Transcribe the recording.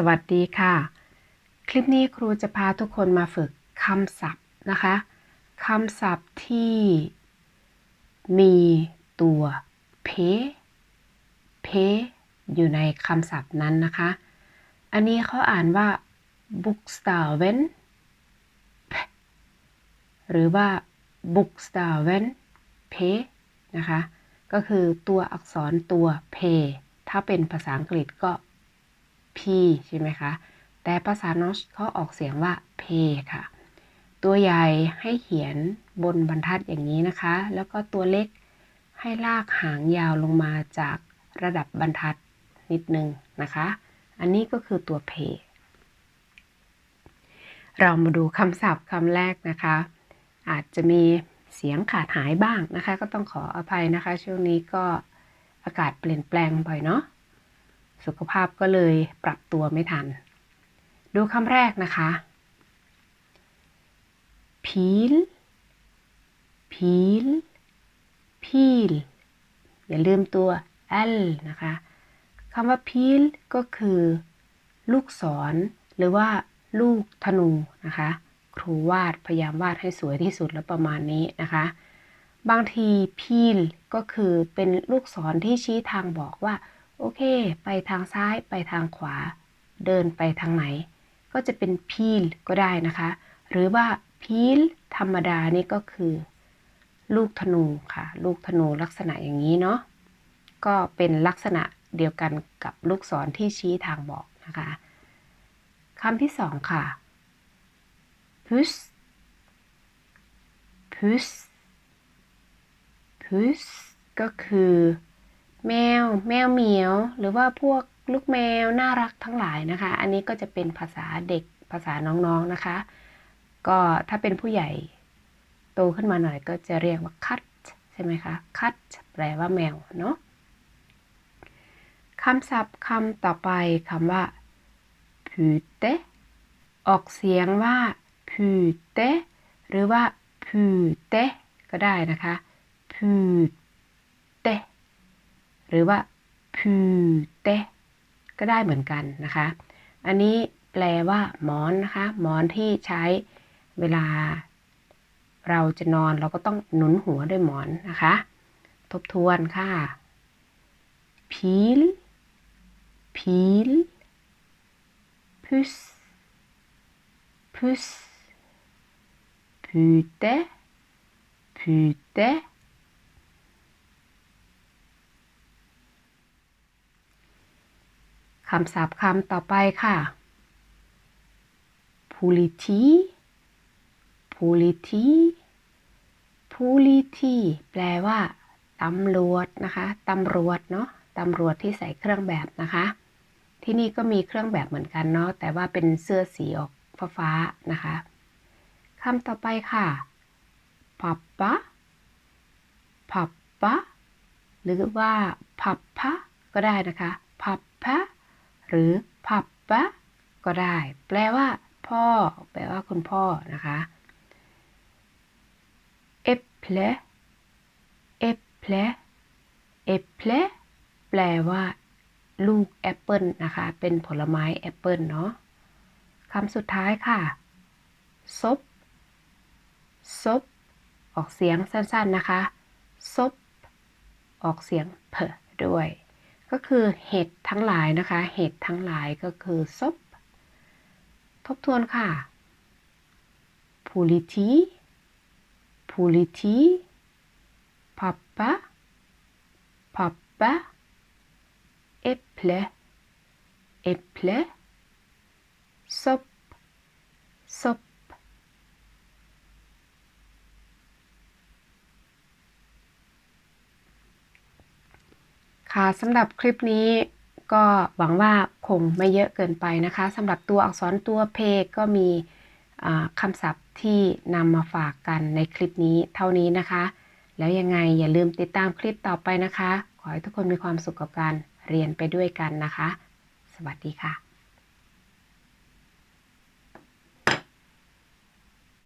สวัสดีค่ะ คลิปนี้ครูจะพาทุกคนมาฝึกคำศัพท์นะคะคำศัพท์ที่มีตัวเพเพอยู่ในคำศัพท์นั้นนะคะ อันนี้เขาอ่านว่า bokstaven p หรือว่า bokstaven p นะคะ ก็คือตัวอักษรตัว p ถ้าเป็นภาษาอังกฤษก็ p ใช่ไหมคะ แต่ภาษานอชเขาออกเสียงว่า p ค่ะ ตัวใหญ่ให้เขียนบนบรรทัดอย่างนี้นะคะ แล้วก็ตัวเล็กให้ลากหางยาวลงมาจากระดับบรรทัดนิดนึงนะคะ อันนี้ก็คือตัว p เรามาดูคำศัพท์คำแรกนะคะ อาจจะมีเสียงขาดหายบ้างนะคะ ก็ต้องขออภัยนะคะ ช่วงนี้ก็อากาศเปลี่ยนแปลงบ่อยเนาะ สุขภาพก็เลยปรับตัวไม่ทัน ดูคำแรกนะคะ พีล พีล พีล อย่าลืมตัว l นะคะคำว่าพีลก็คือ ลูกศร หรือว่าลูกธนูนะคะ ครูวาดพยายามวาดให้สวยที่สุดแล้วประมาณนี้นะคะบางทีพีลก็คือเป็นลูกศรที่ชี้ทางบอกว่า โอเค ไปทางซ้ายไปทางขวา เดินไปทางไหน ก็จะเป็นพีลก็ได้นะคะ หรือว่าพีลธรรมดานี่ก็คือ ลูกธนูค่ะ ลูกธนูลักษณะอย่างนี้เนาะก็เป็นลักษณะเดียวกันกับลูกศรที่ชี้ทางบอกนะคะคำที่สองค่ะ puss puss puss ก็คือ แมว แมวเหมียว หรือว่าพวกลูกแมวน่ารักทั้งหลายนะคะ อันนี้ก็จะเป็นภาษาเด็กภาษาน้องๆนะคะ ก็ถ้าเป็นผู้ใหญ่โตขึ้นมาหน่อยก็จะเรียกว่าคัตใช่ไหมคะคัตแปลว่าแมวเนาะคำศัพท์คำต่อไปคำว่า pute ออกเสียงว่า pute หรือว่า pute ก็ได้นะคะ pute ห รือว่า pute ก็ได้เหมือนกันนะคะ อันนี้แปลว่าหมอนนะคะ หมอนที่ใช้เวลา เราจะนอนเราก็ต้องหนุนหัวด้วยหมอนนะคะ ทบทวนค่ะ pil pil puss puss pute pute คำศัพท์คำต่อไปค่ะ politi politi politi แปลว่าตำรวจนะคะตำรวจเนาะตำรวจที่ใส่เครื่องแบบนะคะ ที่นี่ก็มีเครื่องแบบเหมือนกันเนาะแต่ว่าเป็นเสื้อสีออกฟ้าๆนะคะคำต่อไปค่ะ papa papa หรือว่า papa ก็ได้นะคะ papa หรือ pappa ก็ได้ แปลว่า พ่อ แปลว่าคุณพ่อนะคะ äpple äpple äpple แปลว่า ลูกแอปเปิลนะคะ เป็นผลไม้แอปเปิลเนาะคำสุดท้ายค่ะซบซบออกเสียงสั้นๆนะคะซบออกเสียงเพด้วย ก็คือเห็ดทั้งหลายนะคะ เห็ดทั้งหลายก็คือซบทบทวนค่ะ politi politi pappa pappa äpple äpple sopp sopp ค่ะสำหรับคลิปนี้ก็หวังว่าคงไม่เยอะเกินไปนะคะสำหรับตัวอักษรตัวเพก็มีคำศัพท์ที่นำมาฝากกันในคลิปนี้เท่านี้นะคะ แล้วยังไงอย่าลืมติดตามคลิปต่อไปนะคะ ขอให้ทุกคนมีความสุขกับการเรียนไปด้วยกันนะคะ สวัสดีค่ะ